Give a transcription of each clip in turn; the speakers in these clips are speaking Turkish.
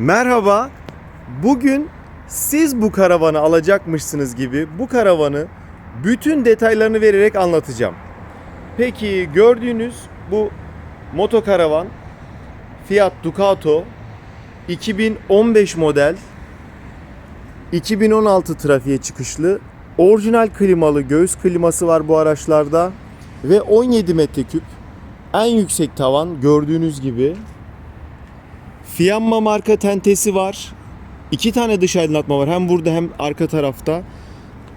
Merhaba. Bugün siz bu karavanı alacakmışsınız gibi bu karavanı bütün detaylarını vererek anlatacağım. Peki gördüğünüz bu motokaravan Fiat Ducato 2015 model 2016 trafiğe çıkışlı orijinal klimalı göğüs kliması var bu araçlarda ve 17 metreküp en yüksek tavan gördüğünüz gibi Fiamma marka tentesi var. İki tane dış aydınlatma var. Hem burada hem arka tarafta.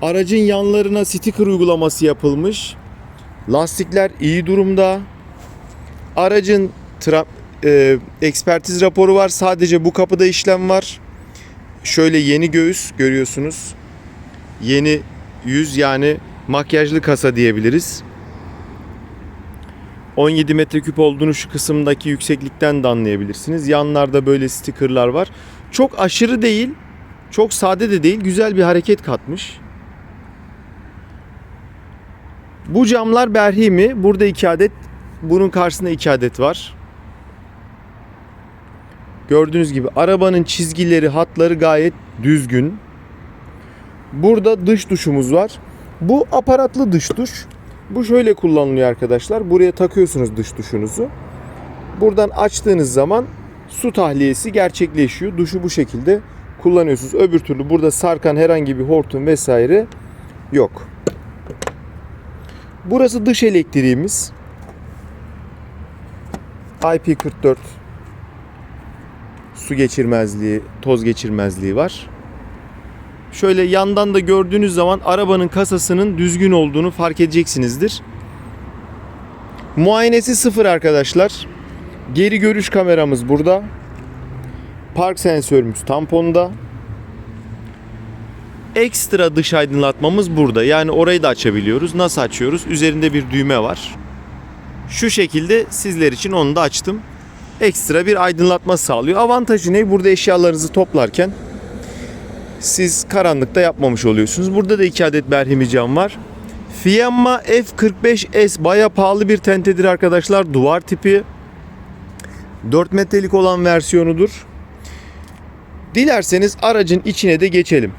Aracın yanlarına sticker uygulaması yapılmış. Lastikler iyi durumda. Aracın tra- e, ekspertiz raporu var. Sadece bu kapıda işlem var. Şöyle yeni göğüs görüyorsunuz. Yeni yüz yani makyajlı kasa diyebiliriz. 17 metreküp olduğunu şu kısımdaki yükseklikten de anlayabilirsiniz. Yanlarda böyle stikerler var. Çok aşırı değil, çok sade de değil, güzel bir hareket katmış. Bu camlar berhimi. Burada iki adet, bunun karşısında iki adet var. Gördüğünüz gibi arabanın çizgileri, hatları gayet düzgün. Burada dış duşumuz var. Bu aparatlı dış duş. Bu şöyle kullanılıyor arkadaşlar. Buraya takıyorsunuz dış duşunuzu. Buradan açtığınız zaman su tahliyesi gerçekleşiyor. Duşu bu şekilde kullanıyorsunuz. Öbür türlü burada sarkan herhangi bir hortum vesaire yok. Burası dış elektriğimiz. IP44 su geçirmezliği, toz geçirmezliği var. Şöyle yandan da gördüğünüz zaman arabanın kasasının düzgün olduğunu fark edeceksinizdir. Muayenesi sıfır arkadaşlar. Geri görüş kameramız burada. Park sensörümüz tamponda. Ekstra dış aydınlatmamız burada. Yani orayı da açabiliyoruz. Nasıl açıyoruz? Üzerinde bir düğme var. Şu şekilde sizler için onu da açtım. Ekstra bir aydınlatma sağlıyor. Avantajı ne? Burada eşyalarınızı toplarken siz karanlıkta yapmamış oluyorsunuz. Burada da iki adet berhimi cam var. Fiamma F45S baya pahalı bir tentedir arkadaşlar. Duvar tipi. 4 metrelik olan versiyonudur. Dilerseniz aracın içine de geçelim.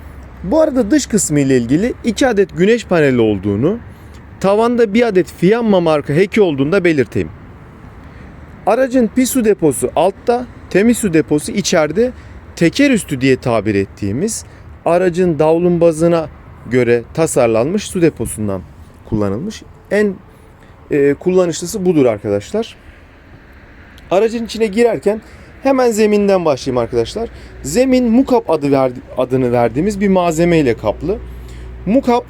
Bu arada dış kısmı ile ilgili 2 adet güneş paneli olduğunu, tavanda bir adet Fiamma marka heki olduğunu da belirteyim. Aracın pis su deposu altta, temiz su deposu içeride teker üstü diye tabir ettiğimiz aracın davlumbazına göre tasarlanmış su deposundan kullanılmış. En e, kullanışlısı budur arkadaşlar. Aracın içine girerken hemen zeminden başlayayım arkadaşlar. Zemin mukap adı verdi, adını verdiğimiz bir malzeme ile kaplı. Mukap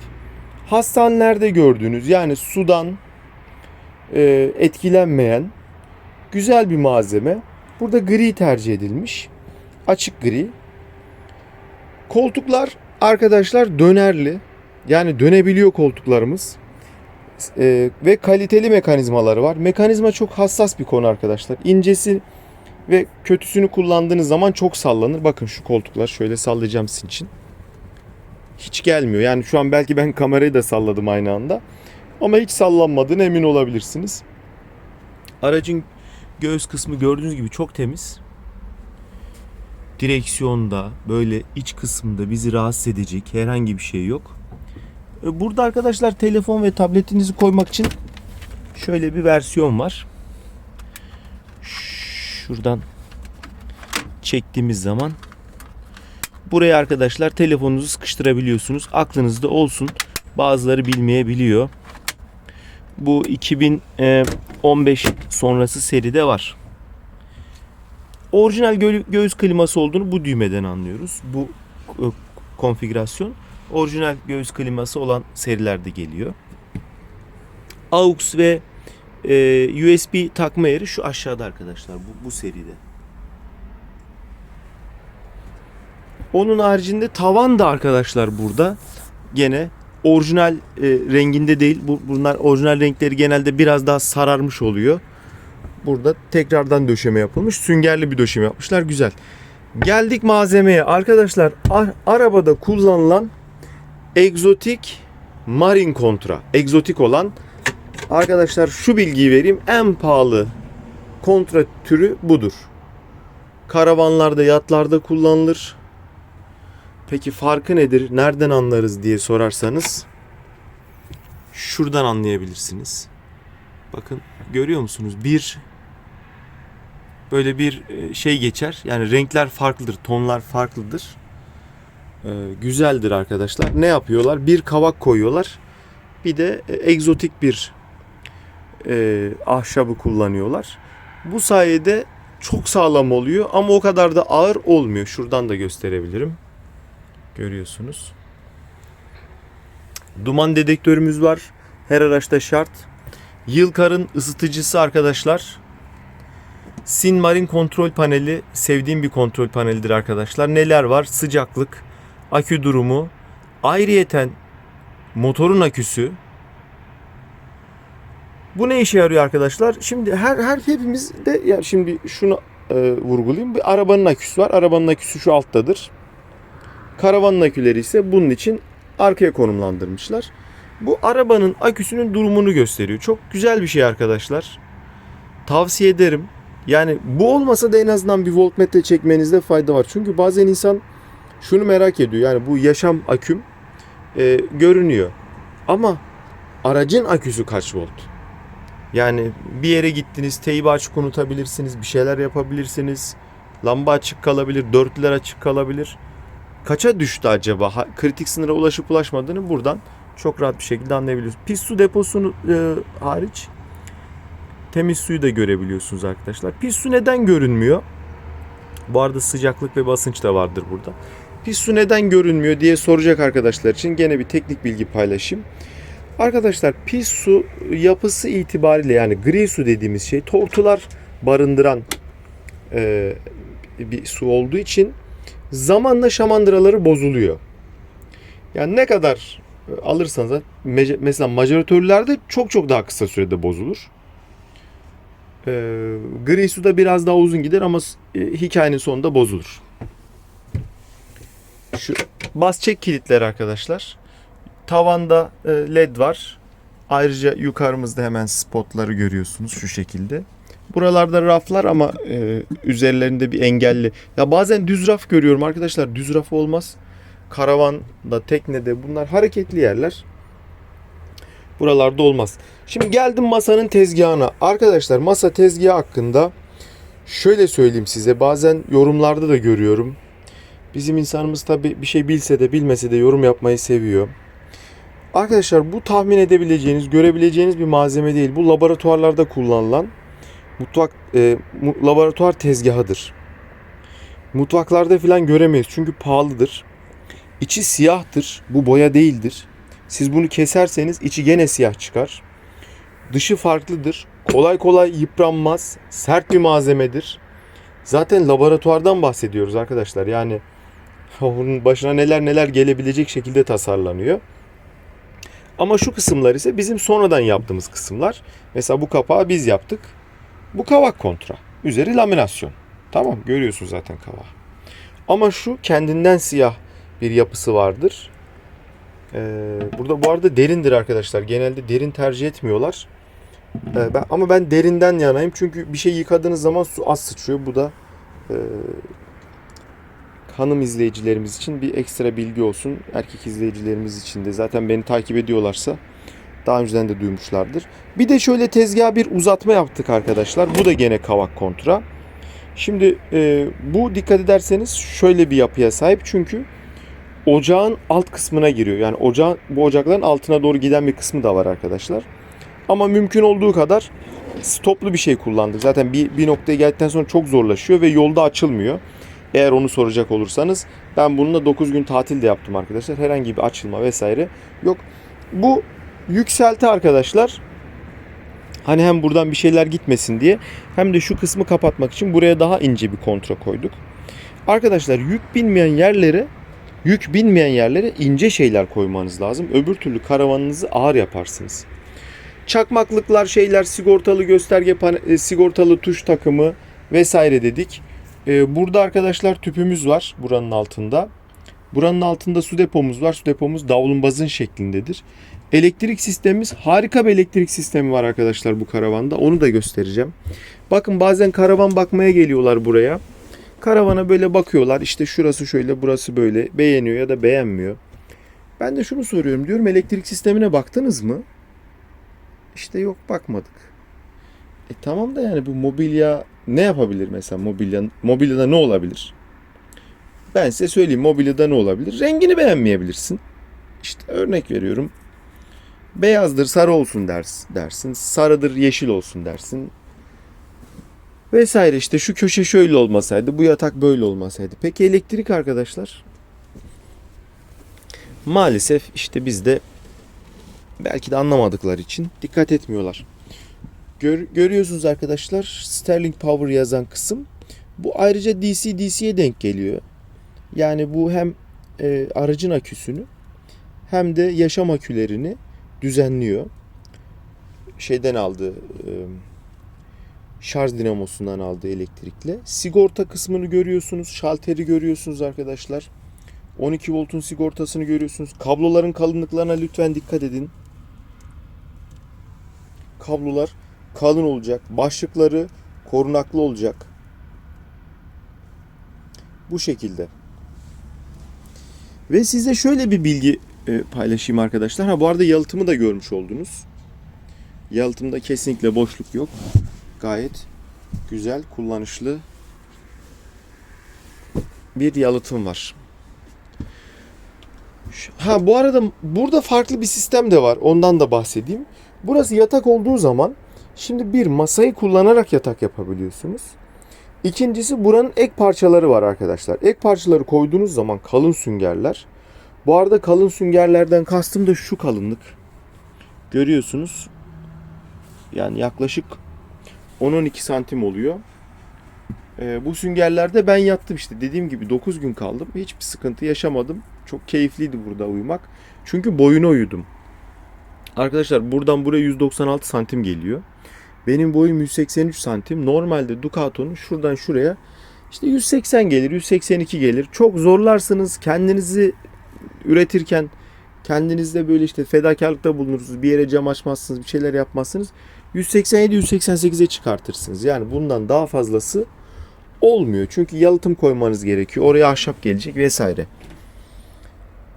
hastanelerde gördüğünüz yani sudan e, etkilenmeyen güzel bir malzeme. Burada gri tercih edilmiş açık gri. Koltuklar arkadaşlar dönerli. Yani dönebiliyor koltuklarımız. Ee, ve kaliteli mekanizmaları var. Mekanizma çok hassas bir konu arkadaşlar. İncesi ve kötüsünü kullandığınız zaman çok sallanır. Bakın şu koltuklar şöyle sallayacağım sizin için. Hiç gelmiyor. Yani şu an belki ben kamerayı da salladım aynı anda. Ama hiç sallanmadığını emin olabilirsiniz. Aracın göğüs kısmı gördüğünüz gibi çok temiz direksiyonda böyle iç kısmında bizi rahatsız edecek herhangi bir şey yok. E, Burada arkadaşlar telefon ve tabletinizi koymak için şöyle bir versiyon var. Şuradan çektiğimiz zaman buraya arkadaşlar telefonunuzu sıkıştırabiliyorsunuz. Aklınızda olsun. Bazıları bilmeyebiliyor. Bu 2015 sonrası seride var. Orijinal gö- göğüs kliması olduğunu bu düğmeden anlıyoruz. Bu e, konfigürasyon orijinal göğüs kliması olan serilerde geliyor. AUX ve e, USB takma yeri şu aşağıda arkadaşlar bu, bu seride. Onun haricinde tavan da arkadaşlar burada gene orijinal e, renginde değil. Bu, bunlar orijinal renkleri genelde biraz daha sararmış oluyor. Burada tekrardan döşeme yapılmış. Süngerli bir döşeme yapmışlar. Güzel. Geldik malzemeye. Arkadaşlar a- arabada kullanılan egzotik marine kontra. Egzotik olan arkadaşlar şu bilgiyi vereyim. En pahalı kontra türü budur. Karavanlarda, yatlarda kullanılır. Peki farkı nedir? Nereden anlarız diye sorarsanız şuradan anlayabilirsiniz. Bakın görüyor musunuz? Bir böyle bir e, şey geçer. Yani renkler farklıdır, tonlar farklıdır. Ee, güzeldir arkadaşlar. Ne yapıyorlar? Bir kavak koyuyorlar. Bir de e, egzotik bir e, ahşabı kullanıyorlar. Bu sayede çok sağlam oluyor ama o kadar da ağır olmuyor. Şuradan da gösterebilirim. Görüyorsunuz. Duman dedektörümüz var. Her araçta şart. Yılkar'ın ısıtıcısı arkadaşlar. Sinmarin kontrol paneli sevdiğim bir kontrol panelidir arkadaşlar. Neler var? Sıcaklık, akü durumu, ayrıyeten motorun aküsü. Bu ne işe yarıyor arkadaşlar? Şimdi her her hepimiz de ya şimdi şunu e, vurgulayayım. Bir arabanın aküsü var. Arabanın aküsü şu alttadır. Karavanın aküleri ise bunun için arkaya konumlandırmışlar. Bu arabanın aküsünün durumunu gösteriyor. Çok güzel bir şey arkadaşlar. Tavsiye ederim. Yani bu olmasa da en azından bir voltmetre çekmenizde fayda var. Çünkü bazen insan şunu merak ediyor. Yani bu yaşam aküm e, görünüyor. Ama aracın aküsü kaç volt? Yani bir yere gittiniz, teybi açık unutabilirsiniz, bir şeyler yapabilirsiniz. Lamba açık kalabilir, dörtlüler açık kalabilir. Kaça düştü acaba? Ha- kritik sınıra ulaşıp ulaşmadığını buradan çok rahat bir şekilde anlayabiliyoruz. Pis su deposunu e, hariç temiz suyu da görebiliyorsunuz arkadaşlar. Pis su neden görünmüyor? Bu arada sıcaklık ve basınç da vardır burada. Pis su neden görünmüyor diye soracak arkadaşlar için gene bir teknik bilgi paylaşayım. Arkadaşlar pis su yapısı itibariyle yani gri su dediğimiz şey tortular barındıran e, bir su olduğu için zamanla şamandıraları bozuluyor. Yani ne kadar alırsanız mesela majoratörlerde çok çok daha kısa sürede bozulur. E, gri suda biraz daha uzun gider ama e, hikayenin sonunda bozulur. Şu bas çek kilitleri arkadaşlar. Tavanda e, led var. Ayrıca yukarımızda hemen spotları görüyorsunuz şu şekilde. Buralarda raflar ama e, üzerlerinde bir engelli. Ya bazen düz raf görüyorum arkadaşlar. Düz raf olmaz. Karavanda, teknede bunlar hareketli yerler. Buralarda olmaz. Şimdi geldim masanın tezgahına. Arkadaşlar masa tezgahı hakkında şöyle söyleyeyim size. Bazen yorumlarda da görüyorum. Bizim insanımız tabi bir şey bilse de bilmese de yorum yapmayı seviyor. Arkadaşlar bu tahmin edebileceğiniz, görebileceğiniz bir malzeme değil. Bu laboratuvarlarda kullanılan mutfak e, laboratuvar tezgahıdır. Mutfaklarda falan göremeyiz çünkü pahalıdır. İçi siyahtır. Bu boya değildir. Siz bunu keserseniz içi gene siyah çıkar. Dışı farklıdır. Kolay kolay yıpranmaz. Sert bir malzemedir. Zaten laboratuvardan bahsediyoruz arkadaşlar. Yani onun başına neler neler gelebilecek şekilde tasarlanıyor. Ama şu kısımlar ise bizim sonradan yaptığımız kısımlar. Mesela bu kapağı biz yaptık. Bu kavak kontra. Üzeri laminasyon. Tamam görüyorsun zaten kavağı. Ama şu kendinden siyah bir yapısı vardır. Ee, burada bu arada derindir arkadaşlar. Genelde derin tercih etmiyorlar. Ee, ben, ama ben derinden yanayım. Çünkü bir şey yıkadığınız zaman su az sıçrıyor. Bu da e, hanım izleyicilerimiz için bir ekstra bilgi olsun. Erkek izleyicilerimiz için de zaten beni takip ediyorlarsa daha önceden de duymuşlardır. Bir de şöyle tezgaha bir uzatma yaptık arkadaşlar. Bu da gene kavak kontra. Şimdi e, bu dikkat ederseniz şöyle bir yapıya sahip çünkü ocağın alt kısmına giriyor. Yani ocağın bu ocakların altına doğru giden bir kısmı da var arkadaşlar. Ama mümkün olduğu kadar stoplu bir şey kullandık. Zaten bir, bir noktaya geldikten sonra çok zorlaşıyor ve yolda açılmıyor. Eğer onu soracak olursanız ben bununla 9 gün tatil de yaptım arkadaşlar. Herhangi bir açılma vesaire yok. Bu yükselti arkadaşlar hani hem buradan bir şeyler gitmesin diye hem de şu kısmı kapatmak için buraya daha ince bir kontra koyduk. Arkadaşlar yük binmeyen yerlere yük binmeyen yerlere ince şeyler koymanız lazım. Öbür türlü karavanınızı ağır yaparsınız. Çakmaklıklar, şeyler, sigortalı gösterge e, sigortalı tuş takımı vesaire dedik. Ee, burada arkadaşlar tüpümüz var buranın altında. Buranın altında su depomuz var. Su depomuz davlumbazın şeklindedir. Elektrik sistemimiz harika bir elektrik sistemi var arkadaşlar bu karavanda. Onu da göstereceğim. Bakın bazen karavan bakmaya geliyorlar buraya. Karavana böyle bakıyorlar. İşte şurası şöyle, burası böyle. Beğeniyor ya da beğenmiyor. Ben de şunu soruyorum. Diyorum elektrik sistemine baktınız mı? İşte yok bakmadık. E tamam da yani bu mobilya ne yapabilir mesela mobilya mobilyada ne olabilir? Ben size söyleyeyim mobilyada ne olabilir? Rengini beğenmeyebilirsin. İşte örnek veriyorum. Beyazdır sarı olsun ders, dersin. Sarıdır yeşil olsun dersin. Vesaire işte şu köşe şöyle olmasaydı, bu yatak böyle olmasaydı. Peki elektrik arkadaşlar? Maalesef işte bizde belki de anlamadıkları için dikkat etmiyorlar. Gör- görüyorsunuz arkadaşlar Sterling Power yazan kısım. Bu ayrıca DC DC'ye denk geliyor. Yani bu hem e, aracın aküsünü hem de yaşam akülerini düzenliyor. Şeyden aldığı e, şarj dinamosundan aldığı elektrikle. Sigorta kısmını görüyorsunuz. Şalteri görüyorsunuz arkadaşlar. 12 voltun sigortasını görüyorsunuz. Kabloların kalınlıklarına lütfen dikkat edin. Kablolar kalın olacak. Başlıkları korunaklı olacak. Bu şekilde. Ve size şöyle bir bilgi e, paylaşayım arkadaşlar. Ha bu arada yalıtımı da görmüş oldunuz. Yalıtımda kesinlikle boşluk yok. Gayet güzel, kullanışlı bir yalıtım var. Ha bu arada burada farklı bir sistem de var. Ondan da bahsedeyim. Burası yatak olduğu zaman şimdi bir masayı kullanarak yatak yapabiliyorsunuz. İkincisi buranın ek parçaları var arkadaşlar. Ek parçaları koyduğunuz zaman kalın süngerler. Bu arada kalın süngerlerden kastım da şu kalınlık. Görüyorsunuz. Yani yaklaşık 10-12 santim oluyor. Ee, bu süngerlerde ben yattım işte. Dediğim gibi 9 gün kaldım. Hiçbir sıkıntı yaşamadım. Çok keyifliydi burada uyumak. Çünkü boyuna uyudum. Arkadaşlar buradan buraya 196 santim geliyor. Benim boyum 183 santim. Normalde Ducato'nun şuradan şuraya işte 180 gelir, 182 gelir. Çok zorlarsınız kendinizi üretirken kendinizde böyle işte fedakarlıkta bulunursunuz. Bir yere cam açmazsınız, bir şeyler yapmazsınız. 187-188'e çıkartırsınız. Yani bundan daha fazlası olmuyor. Çünkü yalıtım koymanız gerekiyor. Oraya ahşap gelecek vesaire.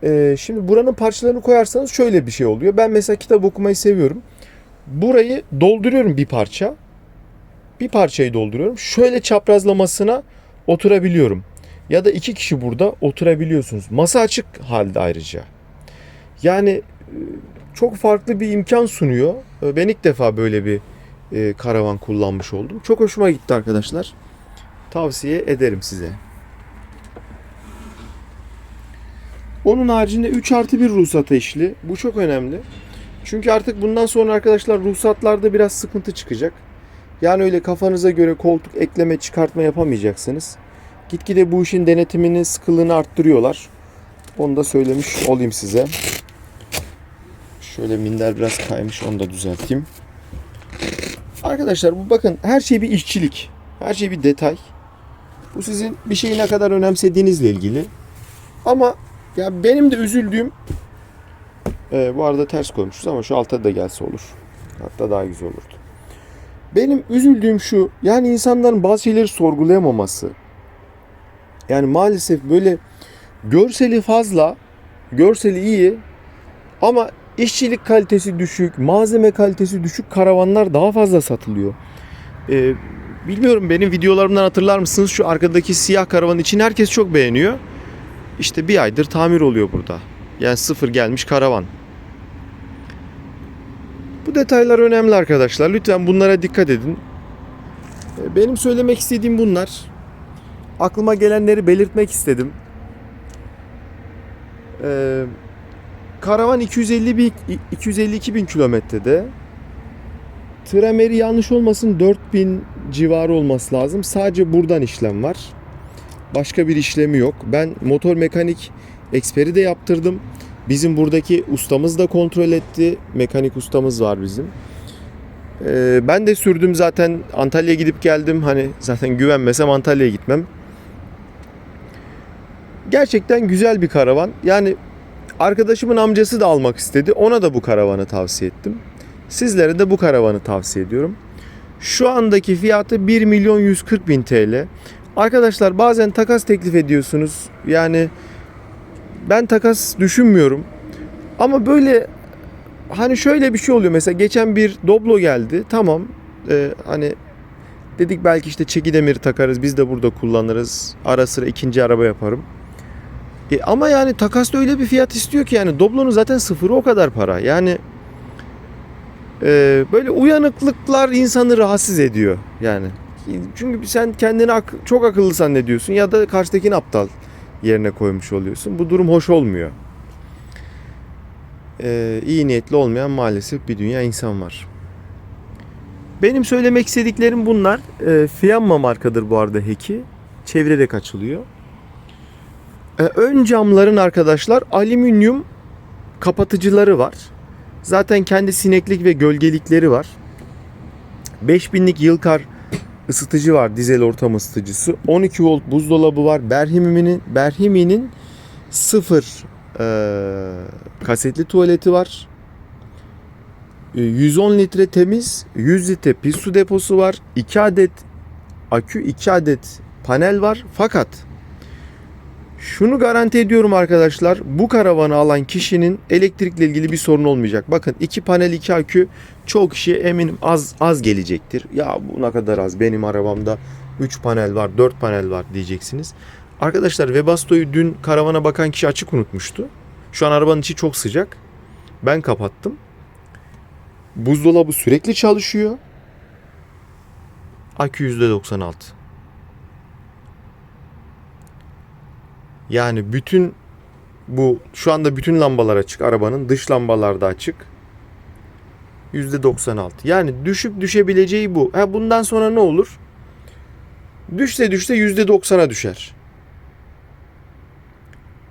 Ee, şimdi buranın parçalarını koyarsanız şöyle bir şey oluyor. Ben mesela kitap okumayı seviyorum. Burayı dolduruyorum bir parça. Bir parçayı dolduruyorum. Şöyle çaprazlamasına oturabiliyorum. Ya da iki kişi burada oturabiliyorsunuz. Masa açık halde ayrıca. Yani e, çok farklı bir imkan sunuyor. E, Ben ilk defa böyle bir e, karavan kullanmış oldum. Çok hoşuma gitti arkadaşlar. Tavsiye ederim size. Onun haricinde 3 artı 1 ruhsat eşli. Bu çok önemli. Çünkü artık bundan sonra arkadaşlar ruhsatlarda biraz sıkıntı çıkacak. Yani öyle kafanıza göre koltuk ekleme çıkartma yapamayacaksınız. Gitgide bu işin denetimini, sıkılığını arttırıyorlar. Onu da söylemiş olayım size. Şöyle minder biraz kaymış onu da düzelteyim. Arkadaşlar bu bakın her şey bir işçilik. Her şey bir detay. Bu sizin bir şeyi ne kadar önemsediğinizle ilgili. Ama ya benim de üzüldüğüm e, bu arada ters koymuşuz ama şu alta da gelse olur. Hatta daha güzel olurdu. Benim üzüldüğüm şu yani insanların bazı şeyleri sorgulayamaması. Yani maalesef böyle görseli fazla, görseli iyi ama işçilik kalitesi düşük, malzeme kalitesi düşük karavanlar daha fazla satılıyor. Ee, bilmiyorum benim videolarımdan hatırlar mısınız? Şu arkadaki siyah karavan için herkes çok beğeniyor. İşte bir aydır tamir oluyor burada. Yani sıfır gelmiş karavan. Bu detaylar önemli arkadaşlar. Lütfen bunlara dikkat edin. Ee, Benim söylemek istediğim bunlar. Aklıma gelenleri belirtmek istedim. Ee, karavan 250 bin, 252 bin kilometrede. Trameri yanlış olmasın 4000 civarı olması lazım. Sadece buradan işlem var. Başka bir işlemi yok. Ben motor mekanik eksperi de yaptırdım. Bizim buradaki ustamız da kontrol etti. Mekanik ustamız var bizim. Ee, ben de sürdüm zaten Antalya'ya gidip geldim. Hani zaten güvenmesem Antalya'ya gitmem. Gerçekten güzel bir karavan. Yani arkadaşımın amcası da almak istedi. Ona da bu karavanı tavsiye ettim. Sizlere de bu karavanı tavsiye ediyorum. Şu andaki fiyatı 1 milyon 140 bin TL. Arkadaşlar bazen takas teklif ediyorsunuz. Yani ben takas düşünmüyorum. Ama böyle hani şöyle bir şey oluyor. Mesela geçen bir Doblo geldi. Tamam. Ee, hani dedik belki işte çeki demiri takarız. Biz de burada kullanırız. Ara sıra ikinci araba yaparım. E ama yani takasta öyle bir fiyat istiyor ki yani Doblo'nun zaten sıfırı o kadar para. Yani e, böyle uyanıklıklar insanı rahatsız ediyor yani. Çünkü sen kendini ak- çok akıllı zannediyorsun ya da karşıdakini aptal yerine koymuş oluyorsun. Bu durum hoş olmuyor. E, iyi niyetli olmayan maalesef bir dünya insan var. Benim söylemek istediklerim bunlar. E, Fiamma markadır bu arada Heki. Çevirerek açılıyor. E, ön camların arkadaşlar alüminyum kapatıcıları var. Zaten kendi sineklik ve gölgelikleri var. 5000'lik Yılkar ısıtıcı var, dizel ortam ısıtıcısı. 12 volt buzdolabı var. Berhimi'nin Berhimi'nin sıfır e, kasetli tuvaleti var. E, 110 litre temiz, 100 litre pis su deposu var. 2 adet akü, 2 adet panel var. Fakat şunu garanti ediyorum arkadaşlar. Bu karavanı alan kişinin elektrikle ilgili bir sorun olmayacak. Bakın iki panel iki akü çoğu kişiye eminim az az gelecektir. Ya bu ne kadar az benim arabamda 3 panel var 4 panel var diyeceksiniz. Arkadaşlar Webasto'yu dün karavana bakan kişi açık unutmuştu. Şu an arabanın içi çok sıcak. Ben kapattım. Buzdolabı sürekli çalışıyor. Akü %96. Yani bütün bu şu anda bütün lambalar açık arabanın dış lambalar da açık. %96. Yani düşüp düşebileceği bu. Ha bundan sonra ne olur? Düşse düşse %90'a düşer.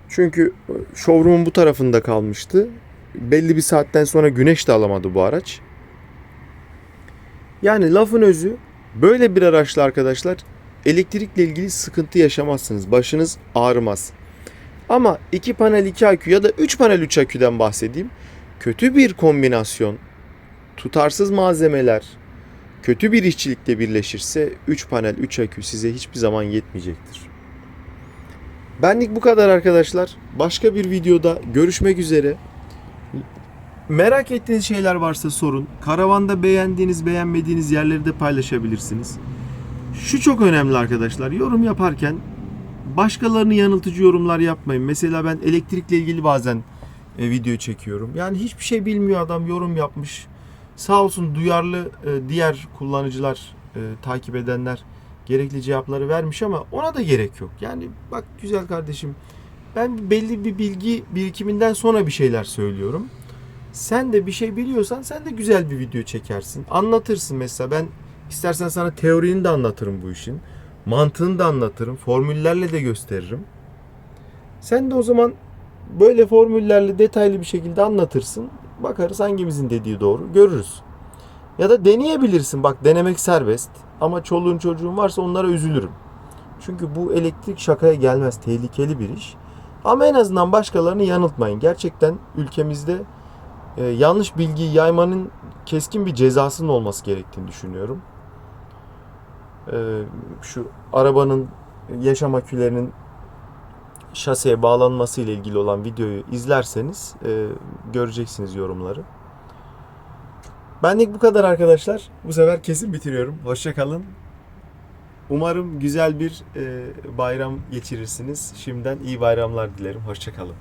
Çünkü showroom'un bu tarafında kalmıştı. Belli bir saatten sonra güneş de alamadı bu araç. Yani lafın özü böyle bir araçla arkadaşlar elektrikle ilgili sıkıntı yaşamazsınız. Başınız ağrımaz. Ama iki panel iki akü ya da üç panel üç aküden bahsedeyim. Kötü bir kombinasyon, tutarsız malzemeler, kötü bir işçilikle birleşirse 3 panel 3 akü size hiçbir zaman yetmeyecektir. Benlik bu kadar arkadaşlar. Başka bir videoda görüşmek üzere. Merak ettiğiniz şeyler varsa sorun. Karavanda beğendiğiniz, beğenmediğiniz yerleri de paylaşabilirsiniz. Şu çok önemli arkadaşlar. Yorum yaparken başkalarını yanıltıcı yorumlar yapmayın. Mesela ben elektrikle ilgili bazen e, video çekiyorum. Yani hiçbir şey bilmiyor adam yorum yapmış. Sağ olsun duyarlı e, diğer kullanıcılar, e, takip edenler gerekli cevapları vermiş ama ona da gerek yok. Yani bak güzel kardeşim ben belli bir bilgi birikiminden sonra bir şeyler söylüyorum. Sen de bir şey biliyorsan sen de güzel bir video çekersin. Anlatırsın mesela ben istersen sana teorini de anlatırım bu işin. Mantığını da anlatırım. Formüllerle de gösteririm. Sen de o zaman böyle formüllerle detaylı bir şekilde anlatırsın. Bakarız hangimizin dediği doğru görürüz. Ya da deneyebilirsin. Bak denemek serbest. Ama çoluğun çocuğun varsa onlara üzülürüm. Çünkü bu elektrik şakaya gelmez. Tehlikeli bir iş. Ama en azından başkalarını yanıltmayın. Gerçekten ülkemizde e, yanlış bilgiyi yaymanın keskin bir cezasının olması gerektiğini düşünüyorum. E, şu arabanın yaşam akülerinin şaseye bağlanması ile ilgili olan videoyu izlerseniz e, göreceksiniz yorumları. Benlik bu kadar arkadaşlar. Bu sefer kesin bitiriyorum. Hoşçakalın. Umarım güzel bir e, bayram geçirirsiniz. Şimdiden iyi bayramlar dilerim. Hoşçakalın.